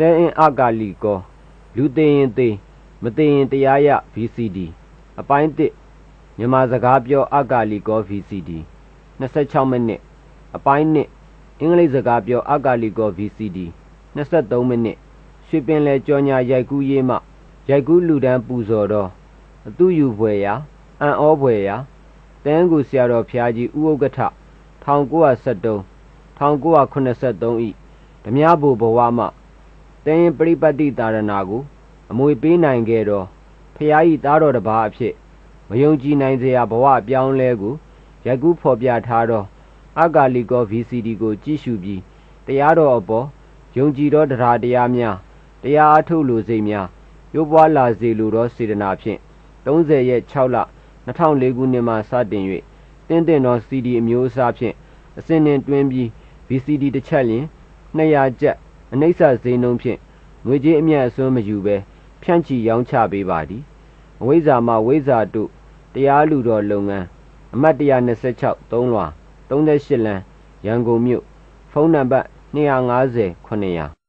တဲအင်းအကာလီကောလူသေးရင်သေးမသေးရင်တရားရ VCD အပိုင်း1မြန်မာစကားပြောအကာလီကော VCD 26မိနစ်အပိုင်း2အင်္ဂလိပ်စကားပြောအကာလီကော VCD 23မိနစ်ရွှေပင်လယ်ကြောညာရိုက်ကူးရေးမှရိုက်ကူးလူဒန်းပူဇော်တော်အတူယူဖွယ်ရာအံ့ဩဖွယ်ရာတန်းကူဆရာတော်ဖျားကြီးဥဥက္ကဋ္ဌ1973 1983ဤဓမြဘူဘဝမှ တင်းရင်ပရိပတ်တိတာရဏကိုအမွေပေးနိုင်ခဲ့တော့ဖျားဤသားတော်တစ်ပါးအဖြစ်မယုံကြည်နိုင်စရာဘဝအပြောင်းလဲကိုရိုက်ကူးဖော်ပြထားတော့အကာလီကော VCD ကိုကြည့်ရှုပြီးတရားတော်အပေါ်ယုံကြည်သောတရားတရားများတရားအထုတ်လိုစိတ်များရုပ်ပွားလာစေလိုသောစေတနာဖြင့်30ရက်6လ2004ခုနှစ်မှစတင်၍တင်းတင်သော CD အမျိုးအစားဖြင့်အစဉ်နှင်တွင်းပြီး VCD တစ်ချက်လျင်200ကျပ် အနှိမ့်ဆက်ဈေးနှုန်းဖြင့်ငွေကြေးအမြတ်အစွန်းမယူဘဲဖြန့်ချီရောင်းချပေးပါသည်အဝိဇ္ဇာမှဝိဇ္ဇာတို့တရားလူတော်လုပ်ငန်းအမှတ်126 3လွာ38လမ်းရန်ကုန်မြို့ဖုန်းနံပါတ်250 900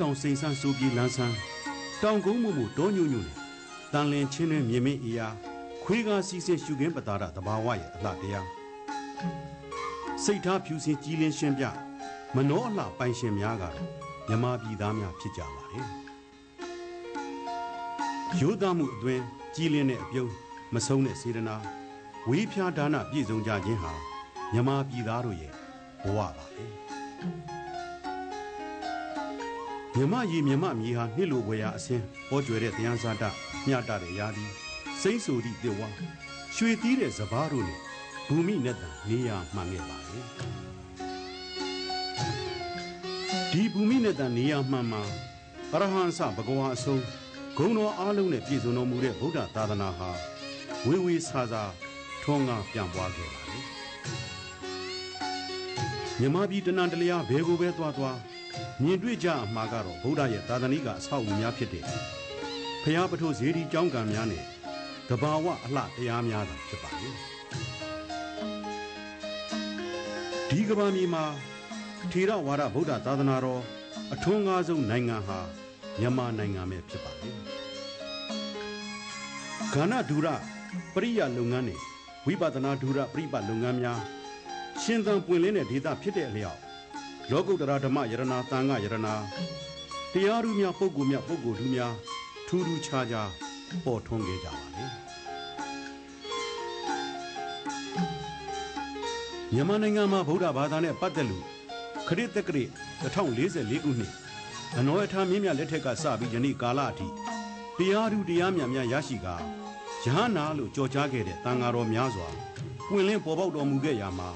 တောတောင်စိန်ဆန်းစိုးပြေးလန်းဆန်းတောင်ကုန်းမှုမှုတောညွညွနဲ့တန်လင်းချင်းတွင်မြင်မင်းအရာခွေးကားစီးဆင်းရှုခင်းပတာရတဘာဝရဲ့အလှတရားစိတ်ထားဖြူစင်ကြည်လင်းရှင်းပြမနှောအလှပိုင်ရှင်များကတော့မြမပြည်သားများဖြစ်ကြပါလေရိုးသားမှုအတွင်ကြည်လင်းတဲ့အပြုံးမဆုံးတဲ့စေတနာဝေးဖြားဒါနပြည့်စုံကြခြင်းဟာမြမပြည်သားတို့ရဲ့ဘဝပါပဲ မြမရီမြမမြေဟာနှစ်လိုဝယ်ရာအစင်းပေါ်ကျွယ်တဲ့တရားစာတမျှတတဲ့ရာသီစိမ့်ဆိုသည့်တေဝါရွှေသီးတဲ့စပားတို့နဲ့ဘူမိနဲ့တန်နေရာမှန်ခဲ့ပါလေဒီဘူမိနဲ့တန်နေရာမှန်မှာအရဟံစဘဂဝါအဆုံးဂုံတော်အားလုံးနဲ့ပြည့်စုံတော်မူတဲ့ဗုဒ္ဓသာသနာဟာဝေဝေဆာဆာထွန်းကားပြန်ပွားခဲ့ပါလေမြမပြည်တဏ္ဍတလျာဘဲကိုပဲသွားသွား မြင်တွေ့ကြအမှားကတော့ဗုဒ္ဓရဲ့သာသနိကအဆောက်အဦများဖြစ်တဲ့ဖျားပထိုးဇေဒီကျောင်းကံများနဲ့တဘာဝအလှတရားများသာဖြစ်ပါလေဒီကဘာမြေမှာထေရဝါဒဗုဒ္ဓသာသနာတော်အထွန်းကားဆုံးနိုင်ငံဟာမြန်မာနိုင်ငံပဲဖြစ်ပါလေခန္ဓာဒူရပရိယလုပ်ငန်းနဲ့ဝိပဿနာဒူရပြိပလုပ်ငန်းများရှင်သန်ပွင့်လင်းတဲ့ဒေသဖြစ်တဲ့အလျောက် လောကုတ္တရာဓမ္မယရနာတန်ခယရနာတရားသူများပုဂ္ဂိုလ်များပုဂ္ဂိုလ်သူများထူးထူးခြားခြားပေါ်ထွန်းခဲ့ကြပါလေမြန်မာနိုင်ငံမှာဗုဒ္ဓဘာသာနဲ့ပတ်သက်လို့ခရစ်တက္ကရာ1044ခုနှစ်အနောယထာမင်းများလက်ထက်ကစပြီးယနေ့ကာလအထိတရားသူတရားမြတ်များရရှိကာယဟနာလို့ကြော်ကြားခဲ့တဲ့တန်ဃာတော်များစွာပွင့်လင်းပေါ်ပေါက်တော်မူခဲ့ရာမှာ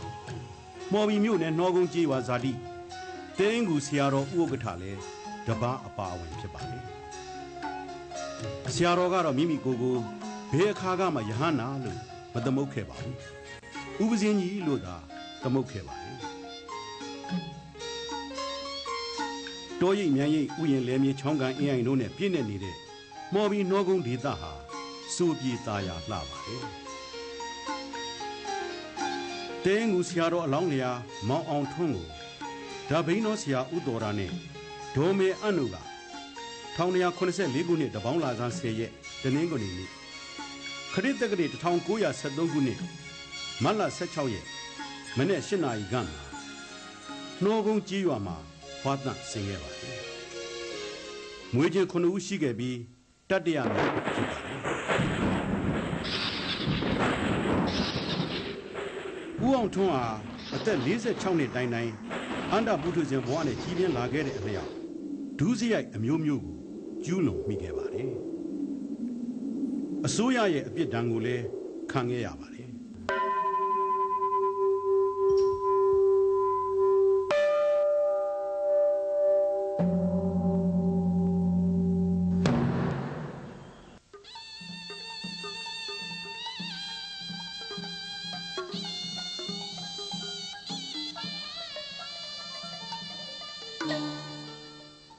မော်ဘီမြို့နယ်နှောကုန်းကြီးဝါဇာတိ တင်းကူဆရာတော်ဥက္ကဋ္ဌလည်းတပားအပါအဝင်ဖြစ်ပါလေဆရာတော်ကတော့မိမိကိုယ်ကိုဘယ်အခါကမှယဟန္နာလို့မသမုတ်ခဲ့ပါဘူးဥပဇင်းကြီးလို့သာသမုတ်ခဲ့ပါလေတောရိပ်မြန်ရိပ်ဥယျင်လဲမြေချောင်းကန်အင်းအိုင်တို့နဲ့ပြည့်နေနေတဲ့မော်ဘီနှောကုန်းဒေသဟာစိုးပြေသားရလှပါလေတဲငူဆရာတော်အလောင်းလျာမောင်အောင်ထွန်းကို ဒါဘိန်းတော်ဆရာဥတော်ရာနဲ့ဒေါ်မေအန်နုက1984ခုနှစ်တပေါင်းလာဆန်း10ရက်တနင်္ဂနွေနေ့ခရစ်တက္ကရာ1973ခုနှစ်မတ်လ16ရက်မနေ့8နာရီခန့်မှာနှောကုန်းကြီးရွာမှာဖွားတန့်ဆင်ခဲ့ပါတယ်။မွေးချင်း9ဦးရှိခဲ့ပြီးတတ္တရမြောက်ဖြစ်ပါတယ်။ဦးအောင်ထွန်းဟာအသက်46နှစ်တိုင်တိုင် အန္တပုထုဇဉ်ဘဝနဲ့ကြီးပြင်းလာခဲ့တဲ့အလျောက်ဒူးစရိုက်အမျိုးမျိုးကိုကျူးလွန်မိခဲ့ပါတယ်အစိုးရရဲ့အပြစ်ဒဏ်ကိုလည်းခံခဲ့ရပါတယ်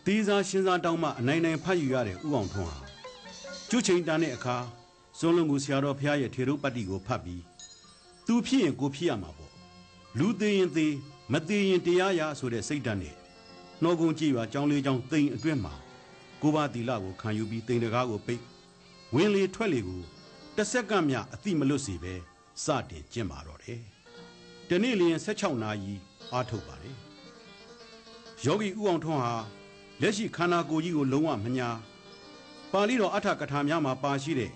တီးစားရှင်းစားတောင်းမှအနိုင်နိုင်ဖတ်ယူရတဲ့ဥအောင်ထွန်းဟာကျွတ်ချိန်တန်တဲ့အခါစွန်လုံးကူဆရာတော်ဖះရဲ့ထေရုပတ္တိကိုဖတ်ပြီးသူဖြစ်ရင်ကိုဖြစ်ရမှာပေါ့လူသေးရင်သေးမသေးရင်တရားရဆိုတဲ့စိတ်ဓာတ်နဲ့နှောကုန်းကြည့်ပါကြောင်းလေးကြောင်းတိမ်အတွင်းမှာကိုပါတီလာကိုခံယူပြီးတိမ်တကားကိုပိတ်ဝင်းလေထွက်လေကိုတစ်စက္ကန့်မြအတိမလွတ်စေပဲစတင်ကျင့်ပါတော့တယ်ဒီနေ့လျင်16နာရီအားထုတ်ပါတယ်ယောဂီဥအောင်ထွန်းဟာ လက်ရှိခန္ဓာကိုယ်ကြီးကိုလုံးဝမညာပါဠိတော်အထကထာများမှာပါရှိတဲ့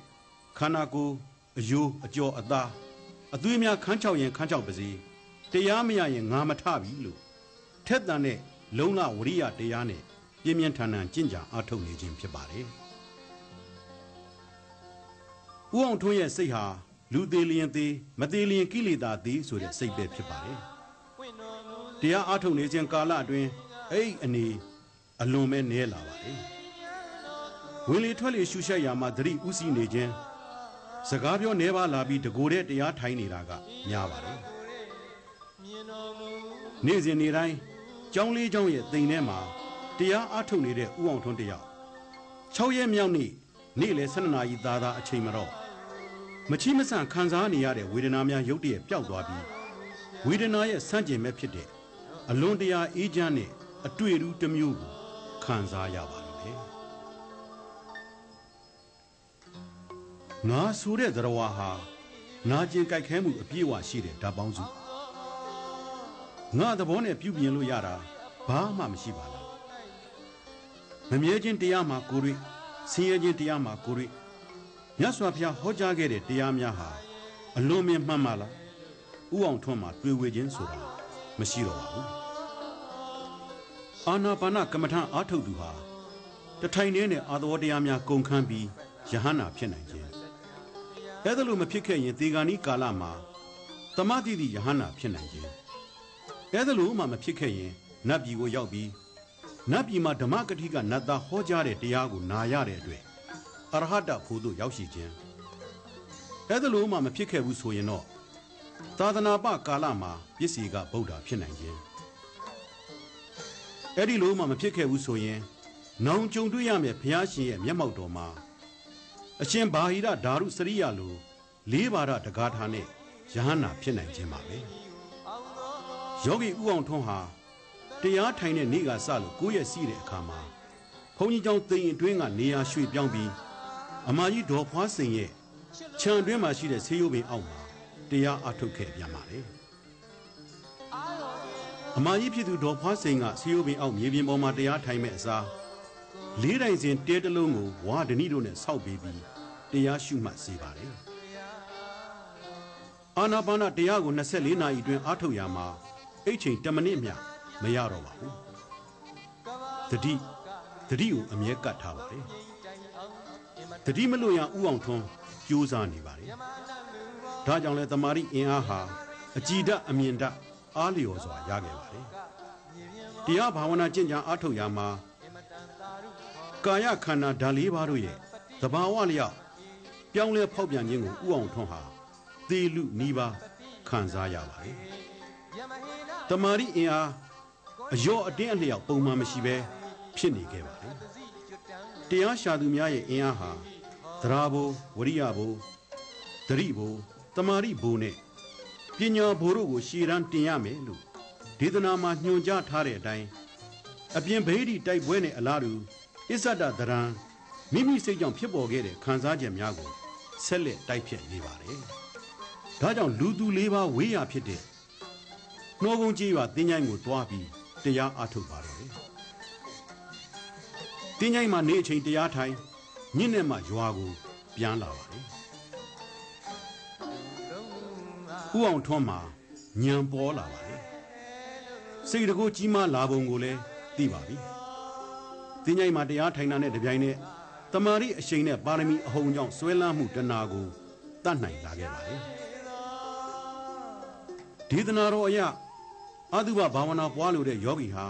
ခန္ဓာကိုယ်အယိုးအကျော်အသားအသွေးများခန်းချောက်ရင်ခန်းချောက်ပါစေတရားမရရင်ငါမထပြီလို့ထက်တန်တဲ့လုံလဝရိယတရားနဲ့ပြင်းပြင်းထန်ထန်ကြင်ကြံအားထုတ်နေခြင်းဖြစ်ပါတယ်။ဦးအောင်ထွန်းရဲ့စိတ်ဟာလူသေးလျင်သေးမသေးလျင်ကိလေသာသေးဆိုတဲ့စိတ်ပဲဖြစ်ပါတယ်။တရားအားထုတ်နေခြင်းကာလအတွင်းအဲ့ဒီအနေ အလွန်ပဲနဲလာပါလေဝင်လေထွက်လေရှူရှက်ရာမှာသတိဥစီနေခြင်းစကားပြောနေပါလာပြီးတကိုယ်တည်းတရားထိုင်နေတာကများပါတယ်နေ့စဉ်နေ့တိုင်းကြောင်းလေးကြောင်းရဲ့တိမ်ထဲမှာတရားအားထုတ်နေတဲ့ဥအောင်ထွန်းတယောက်6ရက်မြောက်နေ့နေ့လယ်12နာရီသာသာအချိန်မှာတော့မချီမဆန့်ခံစားနေရတဲ့ဝေဒနာများရုတ်တရက်ပျောက်သွားပြီးဝေဒနာရဲ့ဆန့်ကျင်မဲ့ဖြစ်တဲ့အလွန်တရာအေးချမ်းတဲ့အတွေ့အထူးတစ်မျိုးကို ခံစားရပါတော့တယ်။ငါဆိုတဲ့သရဝါဟာနာကျင်ကြိုက်ခဲမှုအပြည့်အဝရှိတဲ့ဓာတ်ပေါင်းစုငါသဘောနဲ့ပြုပြင်လို့ရတာဘာမှမရှိပါလား။မမြဲခြင်းတရားမှာကိုရိဆင်းရဲခြင်းတရားမှာကိုရိမြတ်စွာဘုရားဟောကြားခဲ့တဲ့တရားများဟာအလွန်မြင်မှန်ပါလား။ဥအောင်ထွန်းမှာတွေ့ဝေခြင်းဆိုတာမရှိတော့ပါဘူး။ အာနာပါနကမ္မထအားထုတ်သူဟာတထိုင်နဲ့အာသဝတရားများကုန်ခန်းပြီးယဟန္တာဖြစ်နိုင်ခြင်းအဲဒါလို့မဖြစ်ခဲ့ရင်ဒီဂာနီကာလမှာတမတိတိယဟန္တာဖြစ်နိုင်ခြင်းအဲဒါလို့မှမဖြစ်ခဲ့ရင်နတ်ပြည်ကိုရောက်ပြီးနတ်ပြည်မှာဓမ္မကတိကနတ်သားဟောကြားတဲ့တရားကိုနာရတဲ့အတွက်အရဟတဖို့သို့ရောက်ရှိခြင်းအဲဒါလို့မှမဖြစ်ခဲ့ဘူးဆိုရင်တော့သာသနာပကာလမှာပစ္စည်းကဗုဒ္ဓဖြစ်နိုင်ခြင်း အဲ့ဒီလိုမှမဖြစ်ခဲ့ဘူးဆိုရင်နောင်ကြုံတွေ့ရမယ်ဘုရားရှင်ရဲ့မျက်မှောက်တော်မှာအရှင်ဘာဟိရဓာရုစရိယလိုလေးပါးရတကားထားနဲ့ယဟန္တာဖြစ်နိုင်ခြင်းပါပဲယောဂီဥအောင်ထွန်းဟာတရားထိုင်တဲ့နေ့ကစလို့ကိုယ့်ရဲ့စီးတဲ့အခါမှာဘုန်းကြီးကျောင်းသိရင်အတွင်းကနေရာရွှေ့ပြောင်းပြီးအမကြီးဒေါ်ဖွားစိန်ရဲ့ခြံအတွင်းမှာရှိတဲ့ဆေးရုံပင်အောက်မှာတရားအထုတ်ခဲ့ပြန်ပါလေ အမကြီးဖြစ်သူဒေါ်ဖွားစိန်ကဆေးရုံပင်အောက်မြေပြင်ပေါ်မှာတရားထိုင်မဲ့အစားလေးတိုင်စဉ်တဲတလုံးကိုဝါဒဏိတို့နဲ့ဆောက်ပေးပြီးတရားရှုမှတ်စေပါတယ်အာနာပါနတရားကို24နာရီအတွင်းအားထုတ်ရမှာအိတ်ချိန်10မိနစ်မျှမရတော့ပါဘူးတတိတတိကိုအမြဲကတ်ထားပါတယ်တတိမလို့ရဥအောင်ထွန်းကြိုးစားနေပါတယ်ဒါကြောင့်လဲတမာရီအင်အားဟာအကြည်ဓာတ်အမြင်ဓာတ် အားလျော်စွာရခဲ့ပါတယ်တရားဘာဝနာကျင့်ကြံအားထုတ်ရမှာကာယခန္ဓာဓာတ်လေးပါးတို့ရဲ့သဘာဝလျောက်ပြောင်းလဲဖောက်ပြန်ခြင်းကိုဥအောင်ထွန်းဟာသေလူနီးပါးခံစားရပါတယ်တမာရီအင်အားအယောအတင်းအလျောက်ပုံမှန်မရှိဘဲဖြစ်နေခဲ့ပါတယ်တရားရှာသူများရဲ့အင်အားဟာသရာဘိုဝရိယဘိုသတိဘိုတမာရီဘိုနဲ့ ပညာဘိုတို့ကိုရှည်ရန်တင်ရမယ်လို့ဒေသနာမှာညွှန်ကြားထားတဲ့အတိုင်းအပြင်ဗေဒီတိုက်ပွဲနဲ့အလားတူအစ္ဆဒတရံမိမိစိတ်ကြောင့်ဖြစ်ပေါ်ခဲ့တဲ့ခံစားချက်များကိုဆက်လက်တိုက်ဖြတ်နေပါတယ်။ဒါကြောင့်လူသူလေးပါးဝေးရဖြစ်တဲ့နှောကုန်းကြီးရွာတင်းချိုင်းကိုတွားပြီးတရားအားထုတ်ပါတော့တယ်။တင်းချိုင်းမှာနေအချိန်တရားထိုင်ညစ်နဲ့မှရွာကိုပြန်လာပါတယ်။ ဥအောင်ထွန်းမှာညံပေါ်လာပါတယ်။စိတ်တကူကြီးမားလာပုံကိုလည်းသိပါပြီ။တင်းញိုင်းမှာတရားထိုင်တာနဲ့တပြိုင်နက်တမာရီအရှိန်နဲ့ပါရမီအဟုန်ကြောင့်ဆွဲလန်းမှုတဏကိုတတ်နိုင်လာခဲ့ပါတယ်ဒေသနာတော်အရအတုပဘာဝနာပွားလို့တဲ့ယောဂီဟာ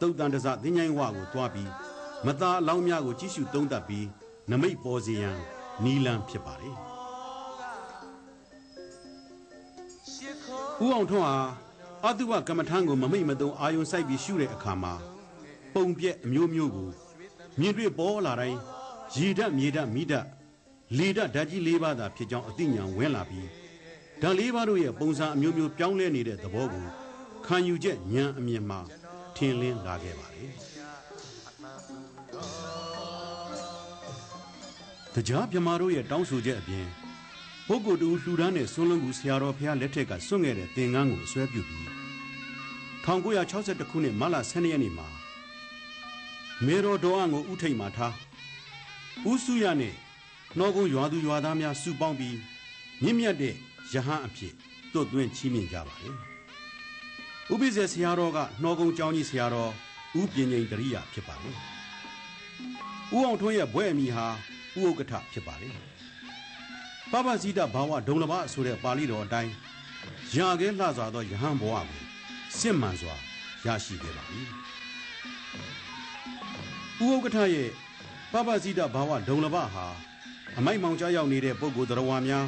တုတ်တန်တစတင်းញိုင်းဝကိုတွားပြီးမသားအလောင်းများကိုကြည့်ရှုသုံးသပ်ပြီးနမိတ်ပေါ်စေရန်နီလန်းဖြစ်ပါတယ် ဦးအောင်ထွန်းဟာအတုပကမ္မထံကိုမမိတ်မသုံးအာယုံစိုက်ပြီးရှုတဲ့အခါမှာပုံပြက်အမျိုးမျိုးကိုမြင်တွေ့ပေါ်လာတိုင်းရေဓာတ်မြေဓာတ်မိဓာတ်လေဓာတ်ဓာတ်ကြီး၄ပါးသာဖြစ်ကြောင်းအသိဉာဏ်ဝင်လာပြီးဓာတ်၄ပါးတို့ရဲ့ပုံစံအမျိုးမျိုးပြောင်းလဲနေတဲ့သဘောကိုခံယူချက်ဉာဏ်အမြင်မှာထင်လင်းလာခဲ့ပါတယ်။တရားမြမာတို့ရဲ့တောင်းဆိုချက်အပြင် ပုဂ္ဂိုလ်တူလှူဒန်းတဲ့ဆွန်းလုံးကူဆရာတော်ဖះလက်ထက်ကစွန့်ခဲ့တဲ့သင်္ကန်းကိုအစွဲပြုပြီး1962ခုနှစ်မလ12ရက်နေ့မှာမေတော်တော်အံကိုဥထိတ်မှာထားဥစုရနဲ့နှောကုန်းရွာသူရွာသားများစုပေါင်းပြီးမြင့်မြတ်တဲ့ယဟန်အဖြစ်တွတ်သွင်းချီးမြှင့်ကြပါတယ်ဥပိ္ပဇေဆရာတော်ကနှောကုန်းကျောင်းကြီးဆရာတော်ဥပင်ငိန်တရိယာဖြစ်ပါတယ်ဥအောင်ထွန်းရဲ့ဘွဲ့အမိဟာဥဥက္ကဋ္ဌဖြစ်ပါတယ် ပပဇိတဘာဝဒုံလဘဆိုတဲ့ပါဠိတော်အတိုင်းရာခဲလှစွာသောယဟန်ဘဝကိုစစ်မှန်စွာရရှိခဲ့ပါပြီဥဥက္ကဋ္ဌရဲ့ပပဇိတဘာဝဒုံလဘဟာအမိုက်မောင်ကြားရောက်နေတဲ့ပုဂ္ဂိုလ်တော်ဝါများ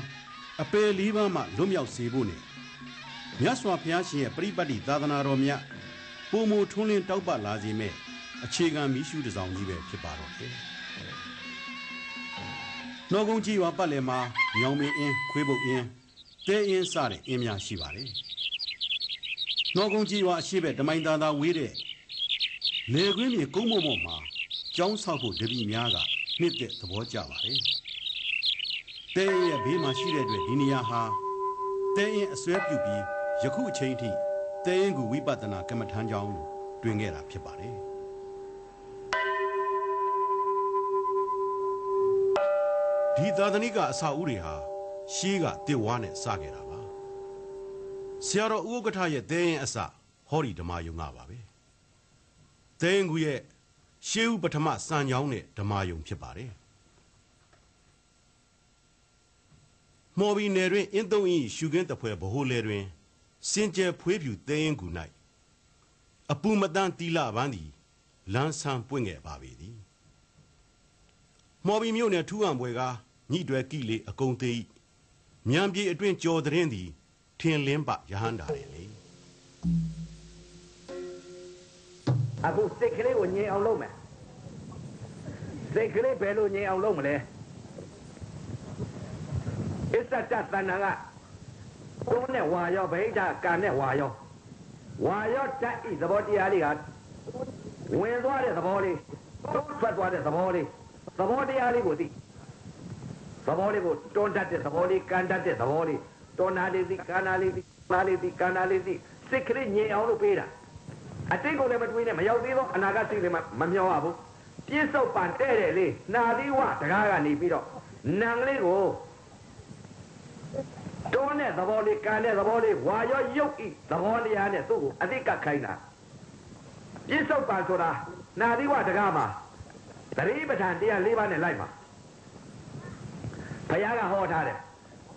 အပယ်လေးပါးမှလွတ်မြောက်စေဖို့နဲ့မြတ်စွာဘုရားရှင်ရဲ့ပရိပတ်တိသာသနာတော်မြတ်ပုံမထွန်းလင်းတောက်ပလာစေမဲ့အခြေခံမိရှုတစ်စောင်ကြီးပဲဖြစ်ပါတော့တယ်။ နှောကုန်းကြီးရွာပတ်လည်မှာညောင်မင်းအင်းခွေးပုတ်အင်းတဲအင်းစတဲ့အင်းများရှိပါတယ်။နှောကုန်းကြီးရွာအရှိဘက်တမိုင်သာသာဝေးတဲ့လေကွင်းမြေကုန်းမုံမော့မှာကျောင်းဆောက်ဖို့တပည့်များကနှစ်သက်သဘောကျပါတယ်။တဲရဲ့ဘေးမှာရှိတဲ့အတွက်ဒီနေရာဟာတဲရင်အစွဲပြုပြီးယခုအချိန်ထိတဲရင်ကူဝိပဿနာကမ္မထမ်းကြောင်းလို့တွင်ခဲ့တာဖြစ်ပါတယ် ဒီသာသနိကအစာဥတွေဟာရှေးကတစ်ဝါနဲ့စခဲ့တာပါဆရာတော်ဥက္ကဋ္ဌရဲ့တဲရင်အစဟောဒီဓမ္မယုံကပါပဲတဲရင်ကူရဲ့ရှေးဥပထမစံကြောင်းနဲ့ဓမ္မယုံဖြစ်ပါတယ်မော်ဘီနယ်တွင်အင်းသုံး၏ရှုခင်းတဖွဲဗဟိုလေတွင်စင်ကြယ်ဖွေးဖြူတဲရင်ကူ၌အပူမတန်တီလာပန်းသည်လန်းဆန်းပွင့်ခဲ့ပါပေသည်မော်ဘီမြို့နယ်ထူးဟံပွဲက ညှိတွဲကိလေအကုံသေး၏မြန်ပြေအတွင်ကြော်တဲ့င်းသည်ထင်လင်းပရဟန္တာတယ်လေအခုစိတ်ကလေးကိုငြိမ်အောင်လုပ်မယ်စိတ်ကလေးဘယ်လိုငြိမ်အောင်လုပ်မလဲအစ္ဆတတဏ္ဏကတုံးနဲ့ဝါရောဗိဒ္ဓကံနဲ့ဝါရောဝါရောတတ်ဤသဘောတရားလေးကဝင်သွားတဲ့သဘောလေးတုံးထွက်သွားတဲ့သဘောလေးသဘောတရားလေးကိုသိ သဘောလေးကိုတွန်းတတ်တဲ့သဘောလေးကန်တတ်တဲ့သဘောလေးတွန်းနာလေးသိကန်နာလေးသိနာလေးသိကန်နာလေးသိစိတ်ကလေးငြိမ်အောင်လုပ်ပေးတာအတိတ်ကိုလည်းမတွေးနဲ့မရောက်သေးသောအနာဂတ်စိတ်လေးမမျောရဘူးပြစ္ဆုတ်ပန်တဲ့တယ်လေးနာသီဝတကားကနေပြီးတော့နံလေးကိုတွန်းတဲ့သဘောလေးကန်တဲ့သဘောလေးဝါရောရုပ်ဤသဘောတရားနဲ့သူ့ကိုအတိတ်ကခိုင်းတာပြစ္ဆုတ်ပန်ဆိုတာနာသီဝတကားမှာသတိပဋ္ဌာန်တရား၄ပါးနဲ့လိုက်ပါဘု ရားကဟောထားတယ်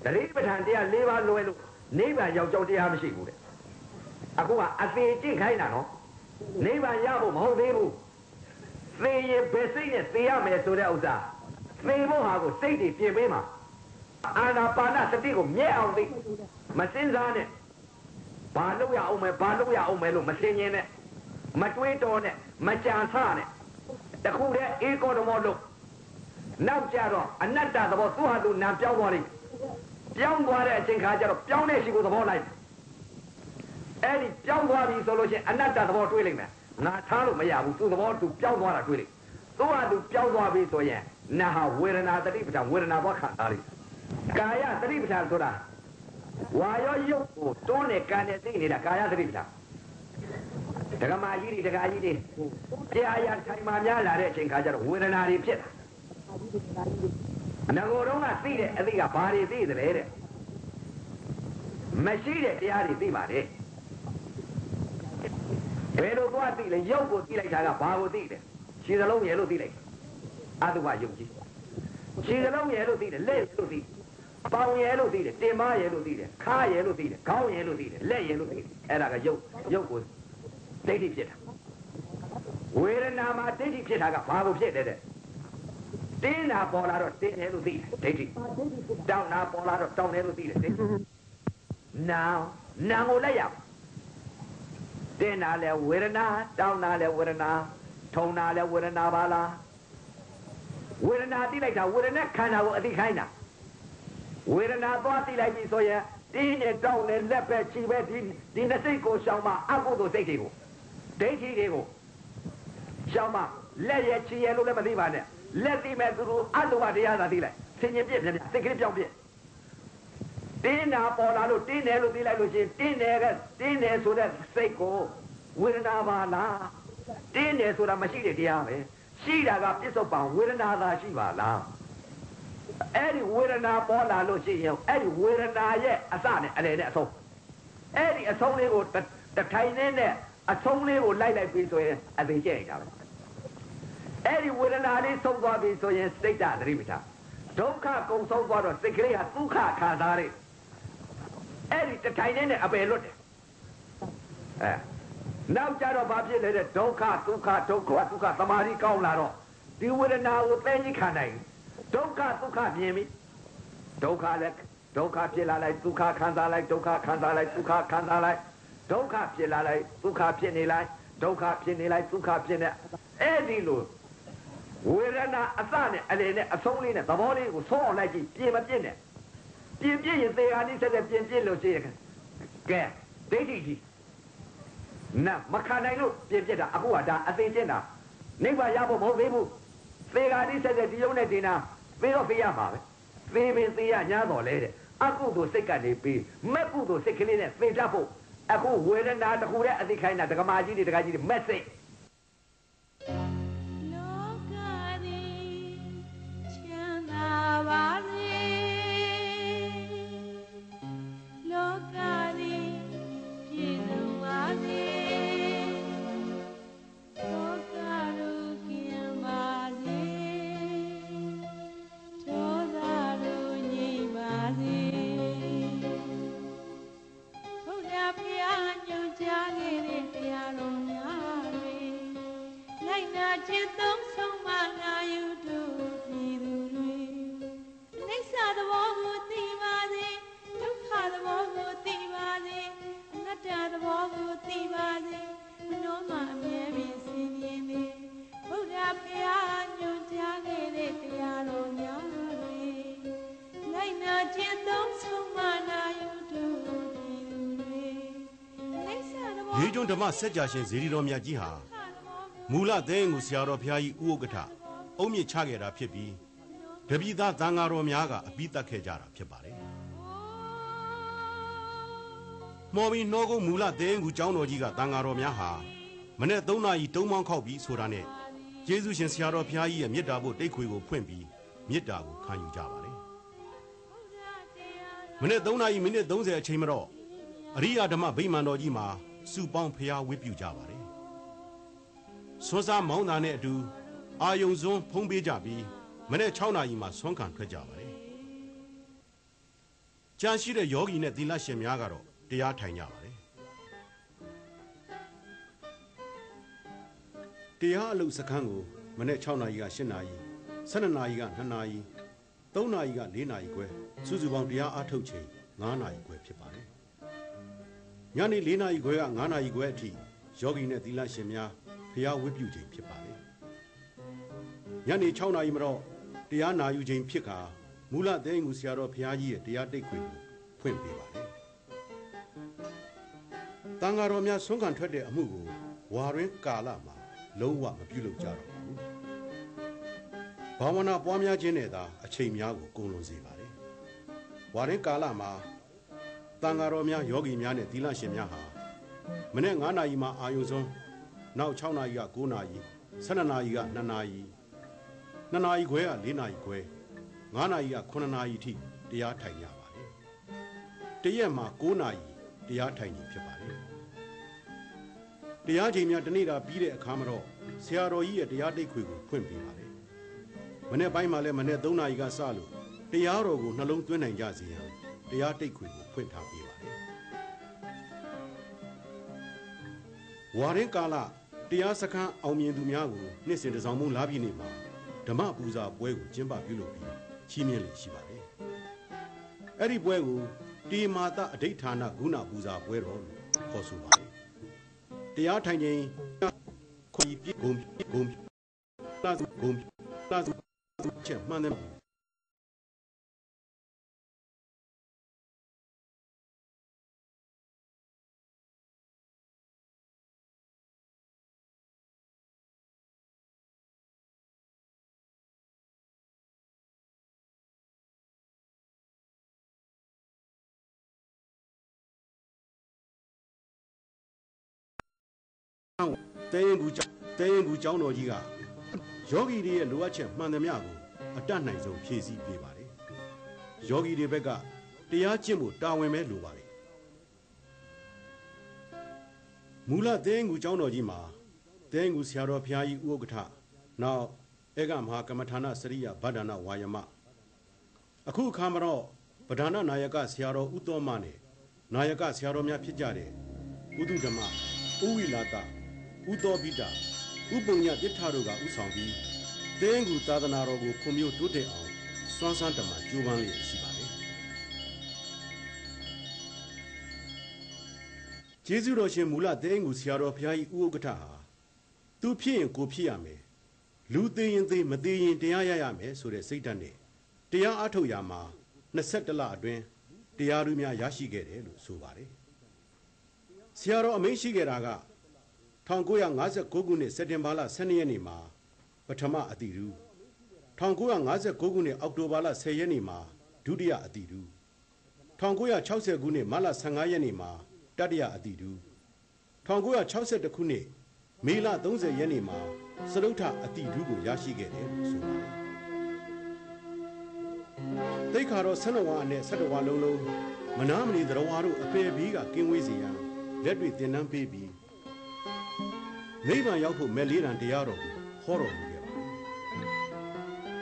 သတိပဋ္ဌာန်တရား၄ပါးလွယ်လို့နိဗ္ဗာန်ရောက်ကြောင်းတရားမရှိဘူးတဲ့အခုကအသေးကြည့်ခိုင်းတာနော်နိဗ္ဗာန်ရဖို့မဟုတ်သေးဘူးသေရင်ဘယ်စိတ်နဲ့သေရမယ်ဆိုတဲ့ဥစ္စာသေဖို့ဟာကိုစိတ်တွေပြင်ပေးမှာအာနာပါနစတိကိုမြဲအောင်သိမစင်စားနဲ့ဘာလို့ရအောင်မယ်ဘာလို့ရအောင်မယ်လို့မစင်ရင်နဲ့မတွေးတော်နဲ့မကြံဆနဲ့တခုတည်းဧကောဓမောလို့ နောက်ကြတော့အနတ္တသဘောသူ့ဟာသူနာပြောင်းသွားလိမ့်ပြောင်းသွားတဲ့အချိန်ခါကျတော့ပြောင်းတဲ့ရှိကိုသဘောလိုက်အဲ့ဒီပြောင်းသွားပြီဆိုလို့ချင်းအနတ္တသဘောတွေးလိုက်မယ်ငါထားလို့မရဘူးသူ့သဘောသူပြောင်းသွားတာတွေးလိုက်သူ့ဟာသူပြောင်းသွားပြီဆိုရင်နာဟာဝေဒနာတတိပဋ္ဌာန်ဝေဒနာဘောခံစားလိမ့်ကာယတတိပဋ္ဌာန်ဆိုတာဝါရောယုတ်ကိုတွန်းနဲ့ကန်နဲ့သိနေတာကာယတတိပဋ္ဌာန်ဒကမာကြီးတွေဒကာကြီးတွေတရားရထိုင်မှများလာတဲ့အချိန်ခါကျတော့ဝေဒနာတွေဖြစ်တာ အနဂိုတော့ကသိတဲ့အသိကဘာတွေသိသလဲတဲ့မရှိတဲ့တရားတွေသိပါတယ်ဘယ်လိုသွားသိလဲရုပ်ကိုသိလိုက်တာကဘာကိုသိတယ်ခြေစလုံးရယ်လို့သိလိုက်အတုပယုံကြည်ခြေစလုံးရယ်လို့သိတယ်လက်ရယ်လို့သိတယ်ပေါင်ရယ်လို့သိတယ်တင်မရယ်လို့သိတယ်ခါရယ်လို့သိတယ်ခေါင်းရယ်လို့သိတယ်လက်ရယ်လို့သိတယ်အဲ့ဒါကယုတ်ယုတ်ကိုဒိဋ္ဌိဖြစ်တာဝေဒနာမှာဒိဋ္ဌိဖြစ်တာကဘာကိုဖြစ်တယ်တဲ့ တင်းနာပေါ်လာတော့တင်းတယ်လို့သိတယ်ဒိဋ္ဌိတောင်းနာပေါ်လာတော့တောင်းတယ်လို့သိတယ်ဒိဋ္ဌိနာနာကိုလက်ရအောင်တင်းနာလဲဝေဒနာတောင်းနာလဲဝေဒနာထုံနာလဲဝေဒနာပါလားဝေဒနာသိလိုက်တာဝေဒနာခန္ဓာကိုအသိခိုင်းတာဝေဒနာသွားသိလိုက်ပြီဆိုရင်တင်းနဲ့တောင်းနဲ့လက်ပဲခြေပဲဒီဒီနှစ်စိတ်ကိုရှောင်မအကုသိုလ်စိတ်တွေကိုဒိဋ္ဌိတွေကိုရှောင်မလက်ရဲ့ခြေရဲ့လို့လည်းမသိပါနဲ့ လက်သိမဲ့သူတို့အတုပတရားသာသိလိုက်ဆင်ញင်ပြည့်ပြည့်စိတ်ကလေးပြောင်းပြည့်တင်းနာပေါ်လာလို့တင်းတယ်လို့သိလိုက်လို့ရှိရင်တင်းတယ်ကတင်းတယ်ဆိုတဲ့စိတ်ကိုဝေဒနာပါလားတင်းတယ်ဆိုတာမရှိတဲ့တရားပဲရှိတာကပြစ္ဆုတ်ပံဝေဒနာသာရှိပါလားအဲ့ဒီဝေဒနာပေါ်လာလို့ရှိရင်အဲ့ဒီဝေဒနာရဲ့အစနဲ့အလယ်နဲ့အဆုံးအဲ့ဒီအဆုံးလေးကိုတထိုင်နဲ့နဲ့အဆုံးလေးကိုလိုက်လိုက်ပြီးဆိုရင်အသိကျင့်ရတာပဲ အဲ့ဒီဝေဒနာလေးဆုံးသွားပြီဆိုရင်စိတ်ဓာတ်သတိပဋ္ဌာန်ဒုက္ခကုံဆုံးသွားတော့စိတ်ကလေးဟာဒုက္ခခံစားရအဲ့ဒီတထိုင်နဲ့နဲ့အပယ်လွတ်တယ်အဲနောက်ကြတော့ဘာဖြစ်လဲတဲ့ဒုက္ခဒုက္ခဒုက္ခဒုက္ခသမာဓိကောင်းလာတော့ဒီဝေဒနာကိုသိသိခံနိုင်ဒုက္ခဒုက္ခမြင်ပြီဒုက္ခလည်းဒုက္ခဖြစ်လာလိုက်ဒုက္ခခံစားလိုက်ဒုက္ခခံစားလိုက်ဒုက္ခခံစားလိုက်ဒုက္ခဖြစ်လာလိုက်ဒုက္ခဖြစ်နေလိုက်ဒုက္ခဖြစ်နေလိုက်ဒုက္ခဖြစ်နေအဲ့ဒီလို ဝေဒနာအစနဲ့အလယ်နဲ့အဆုံးလေးနဲ့သဘောလေးကိုဆုံးအောင်လိုက်ကြည့်ပြင်မပြည့်နဲ့ပြင်ပြည့်ရင်သေဟာနိဆက်တဲ့ပြင်ပြည့်လို့ရှိရကဲဒိဋ္ဌိကြီးနမခံနိုင်လို့ပြင်ပြစ်တာအခုကဒါအသိချင်းတာနိဗ္ဗာန်ရဖို့မဟုတ်သေးဘူးသေဃာနိဆက်တဲ့ဒီယုံနဲ့ဒီနာပြီးတော့ပေးရမှာပဲသေပင်သေရညာတော်လဲတဲ့အကုသိုလ်စိတ်ကနေပြီးမက်ကုသိုလ်စိတ်ကလေးနဲ့သေတတ်ဖို့အခုဝေဒနာတခုနဲ့အသိခိုင်းတာဒကမာကြီးတွေဒကာကြီးတွေမက်စိတ် ခြင်းသုံးဆုံးမနာယူတို့ပြည်သူတွေအိဋ္ဌသဘောကိုသိပါစေဒုက္ခသဘောကိုသိပါစေအနတ္တသဘောကိုသိပါစေမနောမအမြဲပင်စင်မြင်နေဘုရားဖျားညွှန်ကြားခဲ့တဲ့တရားတော်များတွေလိုက်နာခြင်းသုံးဆုံးမနာယူတို့ပြည်သူတွေအိဋ္ဌသဘောရေကျွန်းဓမ္မစัจ जा ရှင်ဇေဒီတော်မြတ်ကြီးဟာ မူလသဲငူဆရာတော်ဘုရားကြီးဥက္ကဋ္ဌအုံမြင့်ချခဲ့တာဖြစ်ပြီးတပိသားသံဃာတော်များကအပိတတ်ခဲ့ကြတာဖြစ်ပါတယ်မော်ဘီနှောကုန်းမူလသဲငူကျောင်းတော်ကြီးကသံဃာတော်များဟာမနေ့3နာရီတုံးမောင်းခောက်ပြီးဆိုတာနဲ့ကျေးဇူးရှင်ဆရာတော်ဘုရားကြီးရဲ့မေတ္တာဖို့တိတ်ခွေကိုဖွင့်ပြီးမေတ္တာကိုခံယူကြပါတယ်မနေ့3နာရီမိနစ်30အချိန်မှာတော့အရိယာဓမ္မဗိမာန်တော်ကြီးမှာစုပေါင်းဖျားဝတ်ပြုကြပါတယ် ဆွမ်းစားမောင်းတာနဲ့အတူအာယုံစွန်းဖုံးပေးကြပြီးမနေ့6နာရီမှာဆွမ်းခံထွက်ကြပါတယ်ကြံရှိတဲ့ယောဂီနဲ့သီလရှင်များကတော့တရားထိုင်ကြပါတယ်တရားအလုပ်စခန်းကိုမနေ့6နာရီက8နာရီ12နာရီက2နာရီ3နာရီက4နာရီခွဲစုစုပေါင်းတရားအားထုတ်ချိန်9နာရီခွဲဖြစ်ပါတယ်ညနေ4နာရီခွဲက9နာရီခွဲအထိယောဂီနဲ့သီလရှင်များ ဖျားဝတ်ပြုချိန်ဖြစ်ပါတယ်ညနေ6နာရီမှာတော့တရားနာယူချိန်ဖြစ်ခါမူလသိငူဆရာတော်ဘုရားကြီးရဲ့တရားတိတ်ခွေကိုဖွင့်ပေးပါတယ်တန်ဃာတော်များဆွမ်းခံထွက်တဲ့အမှုကိုဝါရင်းကာလမှာလုံးဝမပြုလုပ်ကြတော့ပါဘူးဘာဝနာပွားများခြင်းနဲ့သာအချိန်များကိုကုန်လွန်စေပါတယ်ဝါရင်းကာလမှာတန်ဃာတော်များယောဂီများနဲ့သီလရှင်များဟာမနေ့9နာရီမှာအာယုံဆုံး နောက်6နာရီက9နာရီ12နာရီက2နာရီ2နာရီခွဲက4နာရီခွဲ9နာရီက9နာရီထိတရားထိုင်ကြပါတယ်တရက်မှာ9နာရီတရားထိုင်နေဖြစ်ပါတယ်တရားချိန်များတစ်နေ့တာပြီးတဲ့အခါမှာတော့ဆရာတော်ကြီးရဲ့တရားတိတ်ခွေကိုဖွင့်ပေးပါတယ်မနေ့ပိုင်းမှာလည်းမနေ့3နာရီကစလို့တရားတော်ကိုနှလုံးသွင်းနိုင်ကြစေရန်တရားတိတ်ခွေကိုဖွင့်ထားပေးပါတယ်ဝါရင်ကာလ တရားစခန်းအောင်မြင်သူများကိုနှစ်စဉ်တစ်စောင်းမုံလာပြည့်နေမှာဓမ္မပူဇာပွဲကိုကျင်းပပြုလုပ်ပြီးချီးမြှင့်လို့ရှိပါတယ်အဲ့ဒီပွဲကိုတေမာတအဋိဌာနဂုဏပူဇာပွဲတော်လို့ခေါ်ဆိုပါတယ်တရားထိုင်ခြင်းခွေပြဂုံဂုံလာစုဂုံလာစုချက်မှန်တယ် တဲရင်ကူတဲရင်ကူကျောင်းတော်ကြီးကယောဂီတွေရဲ့လိုအပ်ချက်မှန်သမျှကိုအတတ်နိုင်ဆုံးဖြည့်ဆည်းပေးပါတယ်။ယောဂီတွေဘက်ကတရားကျင့်ဖို့တာဝန်ပဲလိုပါတယ်။မူလတဲရင်ကူကျောင်းတော်ကြီးမှာတဲရင်ကူဆရာတော်ဘုရားကြီးဥက္ကဋ္ဌနောက်ဧကမဟာကမ္မထာနစရိယဗဒ္ဒနာဝါယမအခုအခါမှာတော့ဗဒ္ဒနာနာယကဆရာတော်ဥသောမနဲ့နာယကဆရာတော်များဖြစ်ကြတဲ့ဥဒုဓမ္မဥဝိလာတ ဥသောပိတာဥပုံညတိထတို့ကဥဆောင်ပြီးတင်းကူသာသနာတော်ကိုဖွံ့ဖြိုးတိုးတက်အောင်စွမ်းစမ်းတမန်ကြိုးပမ်းလျက်ရှိပါတယ်။ကျေးဇူးတော်ရှင်မူလတင်းကူဆရာတော်ဘုရားကြီးဥက္ကဋ္ဌဟာသူဖြစ်ရင်ကိုဖြစ်ရမယ်။လူသေးရင်သေးမသေးရင်တရားရရမယ်ဆိုတဲ့စိတ်ဓာတ်နဲ့တရားအထုတ်ရမှာ22လအတွင်းတရားသူများရရှိခဲ့တယ်လို့ဆိုပါတယ်။ဆရာတော်အမိန့်ရှိခဲ့တာက 1959ခုနှစ်စက်တင်ဘာလ12ရက်နေ့မှာ ပထမအတိရူ1959ခုနှစ်အောက်တိုဘာလ10ရက်နေ့မှာ ဒုတိယအတိရူ1960ခုနှစ်မလ15ရက်နေ့မှာ တတိယအတိရူ1962ခုနှစ်မေလ30ရက်နေ့မှာစရုထအတိရူကိုရရှိခဲ့တယ်လို့ဆိုပါတယ်။တိတ်ခါတော့12ဝါနဲ့12ဝါလုံးလုံးမနာမနေသရဝါတို့အပေဘီးကကင်းဝေးစေရန်လက်တွေတင်နှန်းပေးပြီး နိဗ္ဗာန်ရောက်ဖို့မဲ့လေးတန်တရားတော်ကိုဟောတော်မူခဲ့ပါတယ်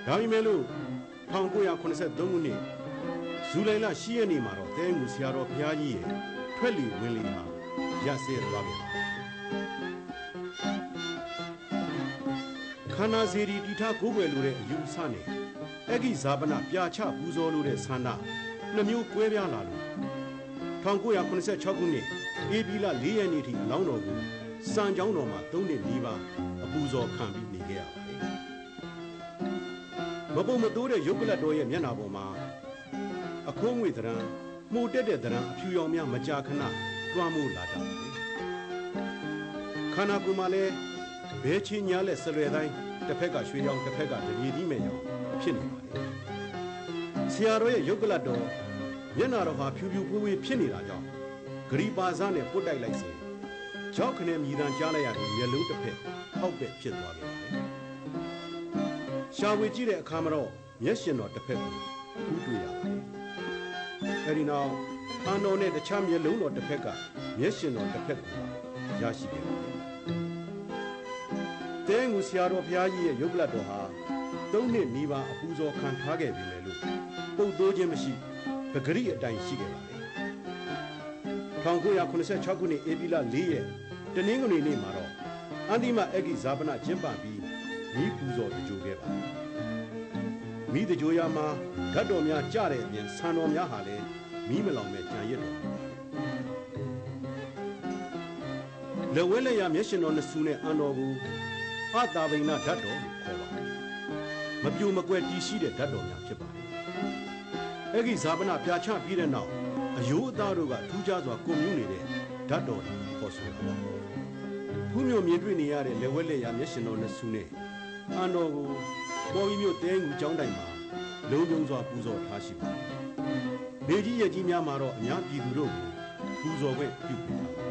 ။ဒါပေမဲ့လို့1983ခုနှစ်ဇူလိုင်လ10ရက်နေ့မှာတော့တဲငူဆရာတော်ဘုရားကြီးရဲ့ထွက်လီဝင်လီဟာရစဲသွားခဲ့ပါတယ်။ခန္ဓာစီရီတီထားကိုးကွယ်လိုတဲ့အယူဆနဲ့အဂိဇာပနပြာချပူဇော်လိုတဲ့ဆန္ဒနှမျိုးကွဲပြားလာလို့1986ခုနှစ်ဧပြီလ4ရက်နေ့ထိအလောင်းတော်ကို စံကြောင်းတော်မှာသုံးနှစ်နီးပါးအပူဇော်ခံပြီးနေခဲ့ရပါတယ်။မပုံမတိုးတဲ့ရုပ်ကလတ်တော်ရဲ့မျက်နှာပေါ်မှာအခိုးငွေသဏ္ဍာန်မှုတက်တဲ့သဏ္ဍာန်အဖြူရောင်များမကြာခဏတွားမိုးလာတတ်ပါတယ်။ခန္ဓာကိုယ်မှာလည်းဘဲချင်းညားလက်ဆလွယ်တိုင်းတစ်ဖက်ကရွှေရောင်တစ်ဖက်ကတပြေသီးမဲ့ရောင်ဖြစ်နေပါတယ်။ဆရာတော်ရဲ့ရုပ်ကလတ်တော်မျက်နှာတော်ဟာဖြူဖြူပွေးပွေးဖြစ်နေတာကြောင့်ဂရီပါစနဲ့ပုတ်တိုက်လိုက်စဉ် ကြောက်ခနဲ့မြည်တမ်းကြားလိုက်ရပြီးမျက်လုံးတစ်ဖက်ဟောက်ပဲ့ဖြစ်သွားခဲ့ပါတယ်။ရှာဝေကြည့်တဲ့အခါမှာတော့မျက်ရှင်တော်တစ်ဖက်ကိုထူးတွေ့ရပါတယ်။အဲဒီနောက်အန်တော်နဲ့တခြားမျက်လုံးတော်တစ်ဖက်ကမျက်ရှင်တော်တစ်ဖက်ကိုရရှိခဲ့ပါတယ်။တဲငူဆရာတော်ဘုရားကြီးရဲ့ရုပ်ကလတ်တော်ဟာသုံးနှစ်နီးပါးအပူဇော်ခံထားခဲ့ပြီလေလို့ပုတ်တိုးခြင်းမရှိပဂရိအတိုင်းရှိခဲ့ပါတယ်။ 1986ခုနှစ်ဧပြီလ4ရက်တနင်္ဂနွေနေ့မှာတော့အန္တိမအဂိဇာပနကျင်းပပြီးမိပူဇော်တကြိုခဲ့ပါတယ်။မိတကြိုရမှာဓာတ်တော်များကြတဲ့အပြင်ဆံတော်များဟာလည်းမိမလောင်မဲ့ကြံရစ်တော်။လက်ဝဲလက်ရမျက်ရှင်တော်နှစ်ဆူနဲ့အန်တော်ကိုအတာဗိနာဓာတ်တော်လို့ခေါ်ပါတယ်။မပြိုမကွယ်တည်ရှိတဲ့ဓာတ်တော်များဖြစ်ပါတယ်။အဂိဇာပနပြာချပြီးတဲ့နောက်အယိုးအသားတို့ကထူး ခြားစွာကိုမြူးနေတဲ့ဓာတ်တော်တွေပေါ်ဆိုတာပါဖူးမြို့မြင်တွေ့နေရတဲ့လက်ဝဲလက်ရမျက်ရှင်တော်နဲ့ဆူနဲ့အန်တော်ကိုပေါ်ပြီးမြို့တဲငူကျောင်းတိုင်မှာလုံးလုံးစွာပူဇော်ထားရှိပါတယ်နေကြီးရဲ့ကြီးများမှာတော့အများပြည်သူတို့ကိုပူဇော်ခွင့်ပြုပေးတာ